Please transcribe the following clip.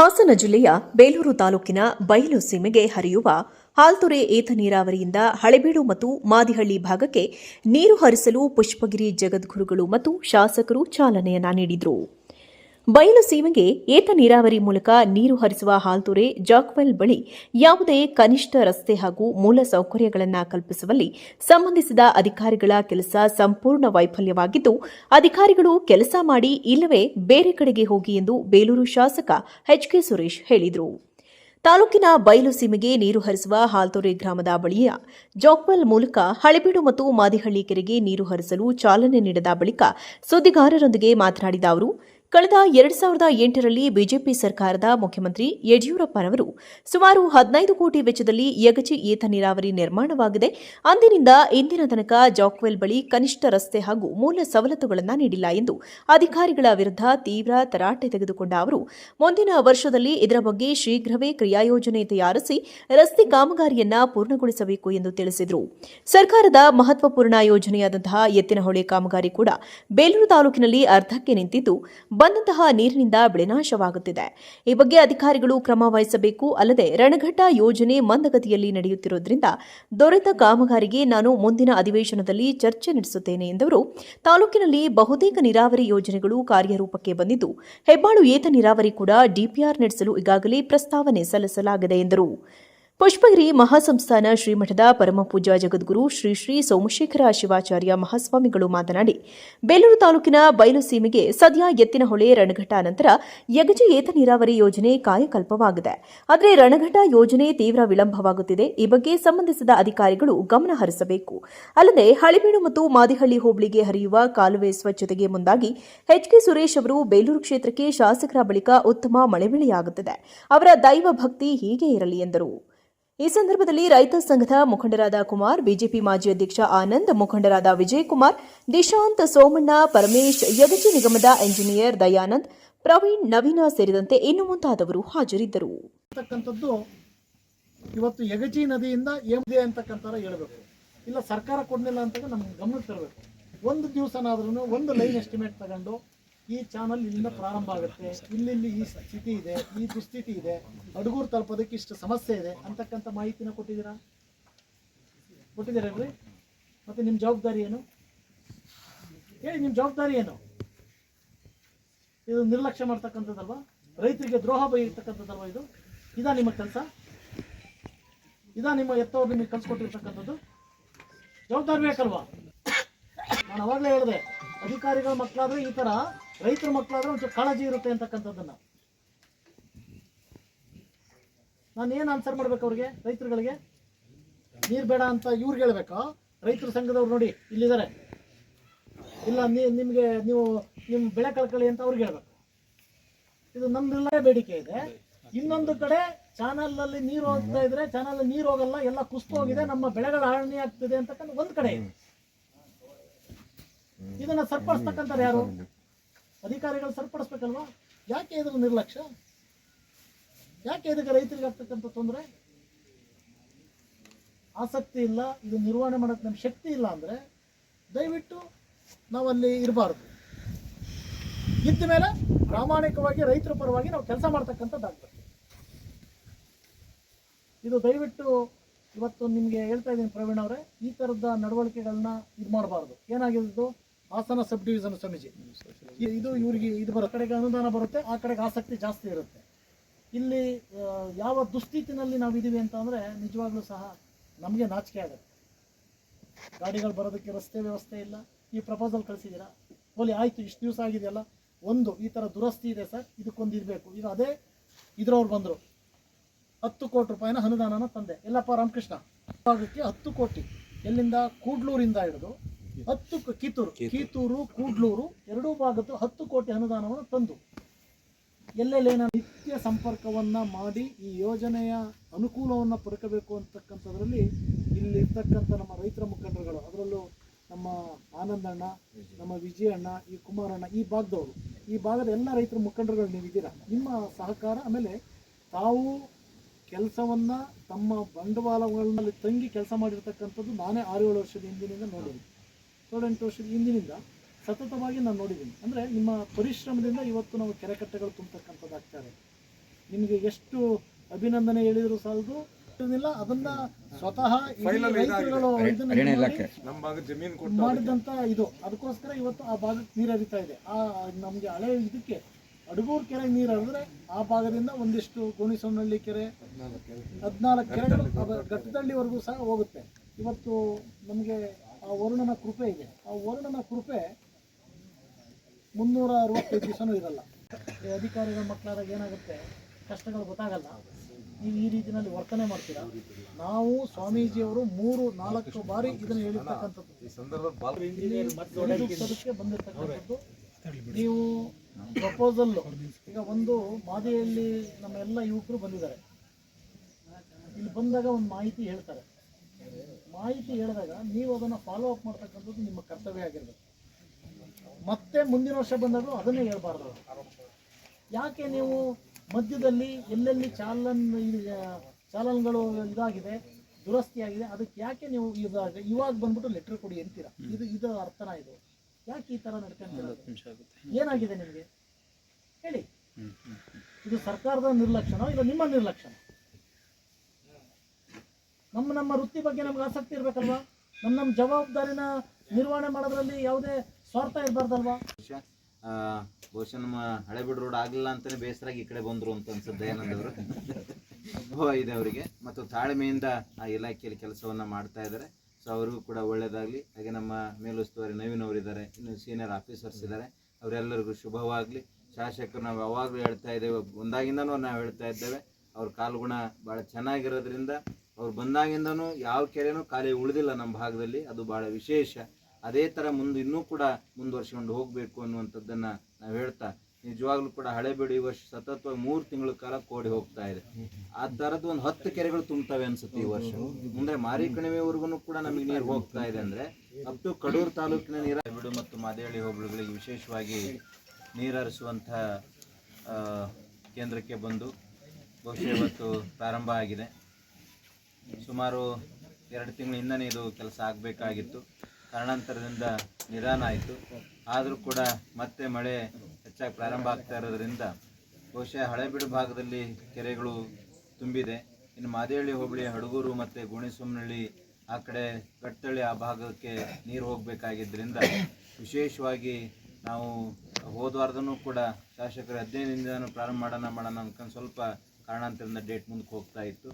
ಹಾಸನ ಜಿಲ್ಲೆಯ ಬೇಲೂರು ತಾಲೂಕಿನ ಬಯಲು ಸೀಮೆಗೆ ಹರಿಯುವ ಹಾಲ್ತೊರೆ ಏತ ನೀರಾವರಿಯಿಂದ ಹಳೆಬೀಡು ಮತ್ತು ಮಾದಿಹಳ್ಳಿ ಭಾಗಕ್ಕೆ ನೀರು ಹರಿಸಲು ಪುಷ್ಪಗಿರಿ ಜಗದ್ಗುರುಗಳು ಮತ್ತು ಶಾಸಕರು ಚಾಲನೆಯನ್ನ ನೀಡಿದರು. ಬಯಲು ಸೀಮೆಗೆ ಏತ ನೀರಾವರಿ ಮೂಲಕ ನೀರು ಹರಿಸುವ ಹಾಲ್ತೊರೆ ಜಾಕ್ವೆಲ್ ಬಳಿ ಯಾವುದೇ ಕನಿಷ್ಠ ರಸ್ತೆ ಹಾಗೂ ಮೂಲ ಸೌಕರ್ಯಗಳನ್ನು ಕಲ್ಪಿಸುವಲ್ಲಿ ಸಂಬಂಧಿಸಿದ ಅಧಿಕಾರಿಗಳ ಕೆಲಸ ಸಂಪೂರ್ಣ ವೈಫಲ್ಯವಾಗಿದ್ದು, ಅಧಿಕಾರಿಗಳು ಕೆಲಸ ಮಾಡಿ ಇಲ್ಲವೇ ಬೇರೆ ಕಡೆಗೆ ಹೋಗಿ ಎಂದು ಬೇಲೂರು ಶಾಸಕ ಎಚ್ಕೆ ಸುರೇಶ್ ಹೇಳಿದರು. ತಾಲೂಕಿನ ಬಯಲು ಸೀಮೆಗೆ ನೀರು ಹರಿಸುವ ಹಾಲ್ತೊರೆ ಗ್ರಾಮದ ಬಳಿಯ ಜಾಕ್ವೆಲ್ ಮೂಲಕ ಹಳೆಬೀಡು ಮತ್ತು ಮಾದಿಹಳ್ಳಿ ಕೆರೆಗೆ ನೀರು ಹರಿಸಲು ಚಾಲನೆ ನೀಡಿದ ಬಳಿಕ ಸುದ್ದಿಗಾರರೊಂದಿಗೆ ಮಾತನಾಡಿದ ಅವರು ಕಳೆದ ಎರಡ್ ಸಾವಿರದ ಎಂಟರಲ್ಲಿ ಬಿಜೆಪಿ ಸರ್ಕಾರದ ಮುಖ್ಯಮಂತ್ರಿ ಯಡಿಯೂರಪ್ಪನವರು ಸುಮಾರು ಹದಿನೈದು ಕೋಟಿ ವೆಚ್ಚದಲ್ಲಿ ಯಗಚಿ ಏತ ನೀರಾವರಿ ನಿರ್ಮಾಣವಾಗಿದೆ. ಅಂದಿನಿಂದ ಇಂದಿನ ತನಕ ಜಾಕ್ವೆಲ್ ಬಳಿ ಕನಿಷ್ಠ ರಸ್ತೆ ಹಾಗೂ ಮೂಲ ಸವಲತ್ತುಗಳನ್ನು ನೀಡಿಲ್ಲ ಎಂದು ಅಧಿಕಾರಿಗಳ ವಿರುದ್ಧ ತೀವ್ರ ತರಾಟೆ ತೆಗೆದುಕೊಂಡ ಅವರು, ಮುಂದಿನ ವರ್ಷದಲ್ಲಿ ಇದರ ಬಗ್ಗೆ ಶೀಘ್ರವೇ ಕ್ರಿಯಾಯೋಜನೆ ತಯಾರಿಸಿ ರಸ್ತೆ ಕಾಮಗಾರಿಯನ್ನ ಪೂರ್ಣಗೊಳಿಸಬೇಕು ಎಂದು ತಿಳಿಸಿದರು. ಸರ್ಕಾರದ ಮಹತ್ವಪೂರ್ಣ ಯೋಜನೆಯಾದಂತಹ ಎತ್ತಿನಹೊಳೆ ಕಾಮಗಾರಿ ಕೂಡ ಬೇಲೂರು ತಾಲೂಕಿನಲ್ಲಿ ಅರ್ಧಕ್ಕೆ ನಿಂತಿದ್ದು ಬಂದಂತಹ ನೀರಿನಿಂದ ಬೆಳೆನಾಶವಾಗುತ್ತಿದೆ ಈ ಬಗ್ಗೆ ಅಧಿಕಾರಿಗಳು ಕ್ರಮ ವಹಿಸಬೇಕು. ಅಲ್ಲದೆ ರಣಘಟ್ಟ ಯೋಜನೆ ಮಂದಗತಿಯಲ್ಲಿ ನಡೆಯುತ್ತಿರುವುದರಿಂದ ದೊರೆತ ಕಾಮಗಾರಿಗೆ ನಾನು ಮುಂದಿನ ಅಧಿವೇಶನದಲ್ಲಿ ಚರ್ಚೆ ನಡೆಸುತ್ತೇನೆ ಎಂದವರು ತಾಲೂಕಿನಲ್ಲಿ ಬಹುತೇಕ ನೀರಾವರಿ ಯೋಜನೆಗಳು ಕಾರ್ಯರೂಪಕ್ಕೆ ಬಂದಿದ್ದು, ಹೆಬ್ಬಾಳು ಏತ ನೀರಾವರಿ ಕೂಡ ಡಿಪಿಆರ್ ನಡೆಸಲು ಈಗಾಗಲೇ ಪ್ರಸ್ತಾವನೆ ಸಲ್ಲಿಸಲಾಗಿದೆ ಎಂದರು. ಪುಷ್ಪಗಿರಿ ಮಹಾಸಂಸ್ಥಾನ ಶ್ರೀಮಠದ ಪರಮಪೂಜಾ ಜಗದ್ಗುರು ಶ್ರೀ ಶ್ರೀ ಸೋಮಶೇಖರ ಶಿವಾಚಾರ್ಯ ಮಹಾಸ್ವಾಮಿಗಳು ಮಾತನಾಡಿ, ಬೇಲೂರು ತಾಲೂಕಿನ ಬಯಲು ಸೀಮೆಗೆ ಸದ್ಯ ಎತ್ತಿನಹೊಳೆ ರಣಘಟ ನಂತರ ಯಗಜಿ ಏತ ನೀರಾವರಿ ಯೋಜನೆ ಕಾಯಕಲ್ಪವಾಗಿದೆ ಆದರೆ ರಣಘಟ ಯೋಜನೆ ತೀವ್ರ ವಿಳಂಬವಾಗುತ್ತಿದೆ. ಈ ಬಗ್ಗೆ ಸಂಬಂಧಿಸಿದ ಅಧಿಕಾರಿಗಳು ಗಮನ ಹರಿಸಬೇಕು. ಅಲ್ಲದೆ ಹಳಿಬೀಡು ಮತ್ತು ಮಾದಿಹಳ್ಳಿ ಹೋಬಳಿಗೆ ಹರಿಯುವ ಕಾಲುವೆ ಸ್ವಚ್ಛತೆಗೆ ಮುಂದಾಗಿ ಎಚ್ಕೆ ಸುರೇಶ್ ಅವರು ಬೇಲೂರು ಕ್ಷೇತ್ರಕ್ಕೆ ಶಾಸಕರ ಬಳಿಕ ಉತ್ತಮ ಮಳೆಬೆಳೆಯಾಗುತ್ತಿದೆ ಅವರ ದೈವ ಭಕ್ತಿ ಹೀಗೆ ಇರಲಿ ಎಂದರು. ಈ ಸಂದರ್ಭದಲ್ಲಿ ರೈತ ಸಂಘದ ಮುಖಂಡರಾದ ಕುಮಾರ್, ಬಿಜೆಪಿ ಮಾಜಿ ಅಧ್ಯಕ್ಷ ಆನಂದ್, ಮುಖಂಡರಾದ ವಿಜಯಕುಮಾರ್ ದಿಶಾಂತ್ ಸೋಮಣ್ಣ, ಪರಮೇಶ್ ಯಗಜಿ ನಿಗಮದ ಎಂಜಿನಿಯರ್ ದಯಾನಂದ್, ಪ್ರವೀಣ್, ನವೀನ ಸೇರಿದಂತೆ ಇನ್ನು ಮುಂತಾದವರು ಹಾಜರಿದ್ದರು. ಇವತ್ತು ಯಗಜಿ ನದಿಯಿಂದ ಏನಿದೆ ಅಂತಕ್ಕಂಥ ಹೇಳಬೇಕು. ಇಲ್ಲ ಸರ್ಕಾರ ಕೊಡಲಿಲ್ಲ ಅಂತ ನಮ್ಗೆ ಗಮನ ತರಬೇಕು. ಒಂದು ದಿವಸನಾದ್ರೂ ಒಂದು ಲೈನ್ ಎಸ್ಟಿಮೇಟ್ ತಗೊಂಡು ಈ ಚಾನಲ್ ಇಲ್ಲಿಂದ ಪ್ರಾರಂಭ ಆಗುತ್ತೆ. ಇಲ್ಲಿ ಈ ಸ್ಥಿತಿ ಇದೆ, ಈ ದುಸ್ಥಿತಿ ಇದೆ. ಅಡುಗೂರು ತಲುಪೋದಕ್ಕೆ ಇಷ್ಟು ಸಮಸ್ಯೆ ಇದೆ ಅಂತಕ್ಕಂಥ ಮಾಹಿತಿನ ಕೊಟ್ಟಿದ್ದೀರಾ? ಕೊಟ್ಟಿದ್ದೀರಲ್ರಿ ಮತ್ತೆ ನಿಮ್ಮ ಜವಾಬ್ದಾರಿ ಏನು? ಹೇಳಿ ನಿಮ್ಮ ಜವಾಬ್ದಾರಿ ಏನು? ಇದು ನಿರ್ಲಕ್ಷ್ಯ ಮಾಡ್ತಕ್ಕಂಥದ್ದಲ್ವಾ? ರೈತರಿಗೆ ದ್ರೋಹ ಬೈರ್ತಕ್ಕಂಥದ್ದಲ್ವಾ ಇದು? ಇದಾ ನಿಮ್ಮ ಕೆಲಸ? ಇದಾ ನಿಮ್ಮ ಎತ್ತವ್ರು ನಿಮಗೆ ಕಲ್ಸ್ಕೊಟ್ಟಿರ್ತಕ್ಕಂಥದ್ದು ಜವಾಬ್ದಾರಿ ಬೇಕಲ್ವಾ? ನಾನು ಅವಾಗಲೇ ಹೇಳಿದೆ, ಅಧಿಕಾರಿಗಳ ಮಕ್ಕಳಾದ್ರೆ ಈ ತರ ರೈತರ ಮಕ್ಕಳಾದ್ರೆ ಒಂಚೂರು ಕಾಳಜಿ ಇರುತ್ತೆ ಅಂತಕ್ಕಂಥದ್ದನ್ನ. ನಾನು ಏನು ಆನ್ಸರ್ ಮಾಡ್ಬೇಕು ಅವ್ರಿಗೆ ರೈತರುಗಳಿಗೆ? ನೀರು ಬೇಡ ಅಂತ ಇವ್ರಿಗೆ ಹೇಳಬೇಕು? ರೈತರ ಸಂಘದವ್ರು ನೋಡಿ ಇಲ್ಲಿದ್ದಾರೆ ಇಲ್ಲ ನಿಮಗೆ ನೀವು ನಿಮ್ಮ ಬೆಳೆ ಕಳ್ಕೊಳ್ಳಿ ಅಂತ ಅವ್ರಿಗೆ ಹೇಳ್ಬೇಕು. ಇದು ನಮ್ದೆಲ್ಲ ಬೇಡಿಕೆ ಇದೆ. ಇನ್ನೊಂದು ಕಡೆ ಚಾನಲಲ್ಲಿ ನೀರು ಹೋಗ್ತಾ ಇದ್ರೆ ಚಾನಲ್ ನೀರು ಹೋಗಲ್ಲ ಎಲ್ಲ ಕುಸ್ತು ಹೋಗಿದೆ ನಮ್ಮ ಬೆಳೆಗಳ ಹಾನಿ ಆಗ್ತಿದೆ ಅಂತಕ್ಕಂಥ ಒಂದು ಕಡೆ ಇದೆ. ಇದನ್ನ ಸರ್ಪಡಿಸ್ತಕ್ಕಂಥವ್ರು ಯಾರು? ಅಧಿಕಾರಿಗಳು ಸರಿಪಡಿಸ್ಬೇಕಲ್ವಾ? ಯಾಕೆ ಇದ್ರ ನಿರ್ಲಕ್ಷ್ಯ? ಯಾಕೆ ಇದಕ್ಕೆ ರೈತರಿಗೆ ಆಗ್ತಕ್ಕಂಥ ತೊಂದರೆ? ಆಸಕ್ತಿ ಇಲ್ಲ, ಇದು ನಿರ್ವಹಣೆ ಮಾಡೋಕ್ಕೆ ನಮ್ಗೆ ಶಕ್ತಿ ಇಲ್ಲ ಅಂದ್ರೆ ದಯವಿಟ್ಟು ನಾವಲ್ಲಿ ಇರಬಾರ್ದು. ಇದ್ದ ಮೇಲೆ ಪ್ರಾಮಾಣಿಕವಾಗಿ ರೈತರ ಪರವಾಗಿ ನಾವು ಕೆಲಸ ಮಾಡ್ತಕ್ಕಂಥದ್ದಾಗ್ತದೆ ಇದು ದಯವಿಟ್ಟು ಇವತ್ತು ನಿಮಗೆ ಹೇಳ್ತಾ ಇದ್ದೀನಿ ಪ್ರವೀಣ್ ಅವರೇ, ಈ ಥರದ ನಡವಳಿಕೆಗಳನ್ನ ಇದು ಮಾಡಬಾರ್ದು. ಏನಾಗಿದ್ದು? ಹಾಸನ ಸಬ್ ಡಿವಿಷನ್ ಸಮಿತಿ ಇದು ಇವರಿಗೆ ಇದು ಬರೋ ಕಡೆಗೆ ಅನುದಾನ ಬರುತ್ತೆ, ಆ ಕಡೆಗೆ ಆಸಕ್ತಿ ಜಾಸ್ತಿ ಇರುತ್ತೆ. ಇಲ್ಲಿ ಯಾವ ದುಸ್ಥಿತಿನಲ್ಲಿ ನಾವು ಇದೀವಿ ಅಂತ ಅಂದರೆ ನಿಜವಾಗ್ಲೂ ಸಹ ನಮಗೆ ನಾಚಿಕೆ ಆಗುತ್ತೆ. ಗಾಡಿಗಳು ಬರೋದಕ್ಕೆ ರಸ್ತೆ ವ್ಯವಸ್ಥೆ ಇಲ್ಲ. ಈ ಪ್ರಪೋಸಲ್ ಕಳಿಸಿದ್ದೀರಾ? ಹೋಲಿ ಆಯಿತು, ಇಷ್ಟು ದಿವಸ ಆಗಿದೆಯಲ್ಲ. ಒಂದು, ಈ ಥರ ದುರಸ್ತಿ ಇದೆ ಸರ್, ಇದಕ್ಕೊಂದು ಇರಬೇಕು. ಈಗ ಅದೇ ಇದ್ರವ್ರು ಬಂದರು. ಹತ್ತು ಕೋಟಿ ರೂಪಾಯಿನ ಅನುದಾನನ ತಂದೆ. ಎಲ್ಲಪ್ಪ ರಾಮಕೃಷ್ಣ. ಭಾಗಕ್ಕೆ ಹತ್ತು ಕೋಟಿ. ಎಲ್ಲಿಂದ? ಕೂಡ್ಲೂರಿಂದ ಹಿಡಿದು ಹತ್ತು ಕಿತ್ತೂರು ಕಿತ್ತೂರು. ಕೂಡ್ಲೂರು ಎರಡೂ ಭಾಗದ್ದು ಹತ್ತು ಕೋಟಿ ಅನುದಾನವನ್ನು ತಂದು ಎಲ್ಲೆಲ್ಲೇನ ನಿತ್ಯ ಸಂಪರ್ಕವನ್ನ ಮಾಡಿ ಈ ಯೋಜನೆಯ ಅನುಕೂಲವನ್ನು ಪಡ್ಕೋಬೇಕು ಅಂತಕ್ಕಂಥದ್ರಲ್ಲಿ ಇಲ್ಲಿ ಇರ್ತಕ್ಕಂಥ ನಮ್ಮ ರೈತರ ಮುಖಂಡರುಗಳು ಅದರಲ್ಲೂ ನಮ್ಮ ಆನಂದಣ್ಣ ನಮ್ಮ ವಿಜಯಣ್ಣ ಈ ಕುಮಾರಣ್ಣ ಈ ಭಾಗದವರು. ಈ ಭಾಗದ ಎಲ್ಲ ರೈತರ ಮುಖಂಡರುಗಳು ನೀವಿದ್ದೀರಾ? ನಿಮ್ಮ ಸಹಕಾರ ಆಮೇಲೆ ತಾವು ಕೆಲಸವನ್ನ ತಮ್ಮ ಬಂಡವಾಳಗಳಲ್ಲಿ ತಂಗಿ ಕೆಲಸ ಮಾಡಿರ್ತಕ್ಕಂಥದ್ದು ನಾನೇ ಆರು ಏಳು ವರ್ಷದ ಹಿಂದಿನಿಂದ ನೋಡಿದ್ದೀನಿ. ಏಳೆಂಟು ವರ್ಷದ ಹಿಂದಿನಿಂದ ಸತತವಾಗಿ ನಾನು ನೋಡಿದ್ದೀನಿ. ಅಂದರೆ ನಿಮ್ಮ ಪರಿಶ್ರಮದಿಂದ ಇವತ್ತು ನಾವು ಕೆರೆಕಟ್ಟೆಗಳು ತುಂಬತಕ್ಕಂಥದ್ದಾಗ್ತಾರೆ ನಿಮಗೆ ಎಷ್ಟು ಅಭಿನಂದನೆ ಹೇಳಿದ್ರು ಸಾಲದು? ಇಲ್ಲ ಅದನ್ನ ಸ್ವತಃ ಮಾಡಿದಂತ ಇದು. ಅದಕ್ಕೋಸ್ಕರ ಇವತ್ತು ಆ ಭಾಗಕ್ಕೆ ನೀರು ಹರಿತಾ ಇದೆ. ಆ ನಮ್ಗೆ ಹಳೆ ಇದಕ್ಕೆ ಅಡಗೂರು ಕೆರೆ ನೀರು ಹರಿದ್ರೆ ಆ ಭಾಗದಿಂದ ಒಂದಿಷ್ಟು ಗೋಣಿಸೋನಹಳ್ಳಿ ಕೆರೆ ಹದಿನಾಲ್ಕು ಕೆರೆಗಳು ಅದು ಘಟ್ಟದಳ್ಳಿವರೆಗೂ ಸಹ ಹೋಗುತ್ತೆ. ಇವತ್ತು ನಮಗೆ ವರುಣನ ಕೃಪೆ ಇದೆ. ಆ ವರುಣನ ಕೃಪೆ ಮುನ್ನೂರ ಅರವತ್ತೈದು ದಿವಸನೂ ಇರಲ್ಲ. ಈ ಅಧಿಕಾರಿಗಳ ಮಕ್ಕಳಾದಾಗ ಏನಾಗುತ್ತೆ? ಕಷ್ಟಗಳು ಗೊತ್ತಾಗಲ್ಲ. ನೀವು ಈ ರೀತಿಯಲ್ಲಿ ವರ್ತನೆ ಮಾಡ್ತೀರಾ? ನಾವು ಸ್ವಾಮೀಜಿಯವರು ಮೂರು ನಾಲ್ಕು ಬಾರಿ ಇದನ್ನು ಹೇಳಿರ್ತಕ್ಕಂಥದ್ದು. ಬಂದಿರತಕ್ಕಂಥದ್ದು. ನೀವು ಪ್ರಪೋಸಲ್ ಈಗ ಒಂದು ಮಾದೆಯಲ್ಲಿ ನಮ್ಮ ಎಲ್ಲ ಯುವಕರು ಬಂದಿದ್ದಾರೆ. ಇಲ್ಲಿ ಬಂದಾಗ ಒಂದು ಮಾಹಿತಿ ಹೇಳ್ತಾರೆ. ಮಾಹಿತಿ ಹೇಳಿದಾಗ ನೀವು ಅದನ್ನು ಫಾಲೋ ಅಪ್ ಮಾಡ್ತಕ್ಕಂಥದ್ದು ನಿಮ್ಮ ಕರ್ತವ್ಯ ಆಗಿರ್ಬೇಕು. ಮತ್ತೆ ಮುಂದಿನ ವರ್ಷ ಬಂದಾಗಲೂ ಅದನ್ನೇ ಹೇಳ್ಬಾರ್ದು. ಯಾಕೆ ನೀವು ಮಧ್ಯದಲ್ಲಿ ಎಲ್ಲೆಲ್ಲಿ ಚಾಲನ್ ಇದು, ಚಾಲನ್ಗಳು ಇದಾಗಿದೆ ದುರಸ್ತಿಯಾಗಿದೆ ಅದಕ್ಕೆ ಯಾಕೆ ನೀವು ಇವಾಗ ಇವಾಗ ಬಂದ್ಬಿಟ್ಟು ಲೆಟರ್ ಕೊಡಿ ಅಂತೀರಾ? ಇದು ಇದು ಅರ್ಥನ ಇದು. ಯಾಕೆ ಈ ತರ ನಡ್ಕೊಂತೀರ? ಏನಾಗಿದೆ ನಿಮಗೆ? ಹೇಳಿ. ಇದು ಸರ್ಕಾರದ ನಿರ್ಲಕ್ಷ್ಯನೋ ಇಲ್ಲ ನಿಮ್ಮ ನಿರ್ಲಕ್ಷ್ಯನ ನಮ್ಮ ನಮ್ಮ ವೃತ್ತಿ ಬಗ್ಗೆ ನಮ್ಗೆ ಆಸಕ್ತಿ ಇರಬೇಕಲ್ವಾ? ನಮ್ಮ ನಮ್ಮ ಜವಾಬ್ದಾರಿನ ನಿರ್ವಹಣೆ ಮಾಡೋದ್ರಲ್ಲಿ ಯಾವುದೇ ಸ್ವಾರ್ಥ ಇರಬಾರ್ದಲ್ವಾ? ಬಹುಶಃ ಬಹುಶಃ ನಮ್ಮ ಹಳೆಬೀಡು ರೋಡ್ ಆಗಲಿಲ್ಲ ಅಂತಾನೆ ಬೇಸರಾಗಿ ಈ ಕಡೆ ಬಂದರು ಅಂತ ಅನ್ಸುತ್ತೆ ಏನಂದವರು. ಅನುಭವ ಇದೆ ಅವರಿಗೆ. ಮತ್ತು ತಾಳ್ಮೆಯಿಂದ ಆ ಇಲಾಖೆಯಲ್ಲಿ ಕೆಲಸವನ್ನ ಮಾಡ್ತಾ ಇದ್ದಾರೆ. ಸೊ ಅವರಿಗೂ ಕೂಡ ಒಳ್ಳೆಯದಾಗಲಿ ಹಾಗೆ ನಮ್ಮ ಮೇಲುಸ್ತುವಾರಿ ನವೀನ್ ಅವರಿದ್ದಾರೆ. ಇನ್ನು ಸೀನಿಯರ್ ಆಫೀಸರ್ಸ್ ಇದ್ದಾರೆ. ಅವರೆಲ್ಲರಿಗೂ ಶುಭವಾಗಲಿ. ಶಾಸಕರು ನಾವು ಯಾವಾಗಲೂ ಹೇಳ್ತಾ ಇದ್ದೇವೆ. ಒಂದಾಗಿಂದನೂ ನಾವು ಹೇಳ್ತಾ ಇದ್ದೇವೆ. ಅವ್ರ ಕಾಲ್ಗುಣ ಭಾಳ ಚೆನ್ನಾಗಿರೋದ್ರಿಂದ ಅವ್ರು ಬಂದಾಗಿಂದನು ಯಾವ ಕೆರೆನೂ ಖಾಲಿ ಉಳಿದಿಲ್ಲ ನಮ್ಮ ಭಾಗದಲ್ಲಿ. ಅದು ಭಾಳ ವಿಶೇಷ. ಅದೇ ಥರ ಮುಂದೆ ಇನ್ನೂ ಕೂಡ ಮುಂದುವರ್ಸ್ಕೊಂಡು ಹೋಗಬೇಕು ಅನ್ನುವಂಥದ್ದನ್ನು ನಾವು ಹೇಳ್ತಾ, ನಿಜವಾಗ್ಲೂ ಕೂಡ ಹಳೆಬೇಡಿ ಈ ವರ್ಷ ಸತತವಾಗಿ ಮೂರು ತಿಂಗಳ ಕಾಲ ಕೋಡಿ ಹೋಗ್ತಾ ಇದೆ. ಆ ಥರದ್ದು ಒಂದು ಹತ್ತು ಕೆರೆಗಳು ತುಂಬ್ತವೆ ಅನ್ಸುತ್ತೆ ಈ ವರ್ಷ. ಮುಂದೆ ಮಾರಿ ಕಣಿವೆವರೆಗೂ ಕೂಡ ನಮಗೆ ನೀರು ಹೋಗ್ತಾ ಇದೆ ಅಂದರೆ ಅಪ್ ಟು ಕಡೂರು ತಾಲೂಕಿನ ನೀರ ಬಿಡು ಮತ್ತು ಮಾದೇಹಳ್ಳಿ ಹೋಬಳಿಗಳಿಗೆ ವಿಶೇಷವಾಗಿ ನೀರು ಹರಿಸುವಂಥ ಕೇಂದ್ರಕ್ಕೆ ಬಂದು ಬಹುಶಃ ಇವತ್ತು ಪ್ರಾರಂಭ ಆಗಿದೆ. ಸುಮಾರು ಎರಡು ತಿಂಗಳಿಂದನೇ ಇದು ಕೆಲಸ ಆಗಬೇಕಾಗಿತ್ತು. ಕಾರಣಾಂತರದಿಂದ ನಿಧಾನ ಆಯಿತು. ಆದರೂ ಕೂಡ ಮತ್ತೆ ಮಳೆ ಹೆಚ್ಚಾಗಿ ಪ್ರಾರಂಭ ಆಗ್ತಾ ಇರೋದ್ರಿಂದ ಬಹುಶಃ ಹಳೆಬೀಡು ಭಾಗದಲ್ಲಿ ಕೆರೆಗಳು ತುಂಬಿದೆ. ಇನ್ನು ಮಾದೇಹಳ್ಳಿ ಹೋಬಳಿ ಹಡಗೂರು ಮತ್ತು ಗುಣಿಸೊಮ್ಮನಹಳ್ಳಿ ಆ ಕಡೆ ಗಟ್ಟಳ್ಳಿ ಆ ಭಾಗಕ್ಕೆ ನೀರು ಹೋಗಬೇಕಾಗಿದ್ದರಿಂದ ವಿಶೇಷವಾಗಿ ನಾವು ಹೋದ ಕೂಡ ಶಾಸಕರು ಹದಿನೈದರಿಂದ ಪ್ರಾರಂಭ ಮಾಡೋಣ ಮಾಡೋಣ ಅನ್ಕೊಂಡು ಸ್ವಲ್ಪ ಕಾರಣಾಂತರದಿಂದ ಡೇಟ್ ಮುಂದಕ್ಕೆ ಹೋಗ್ತಾ ಇತ್ತು.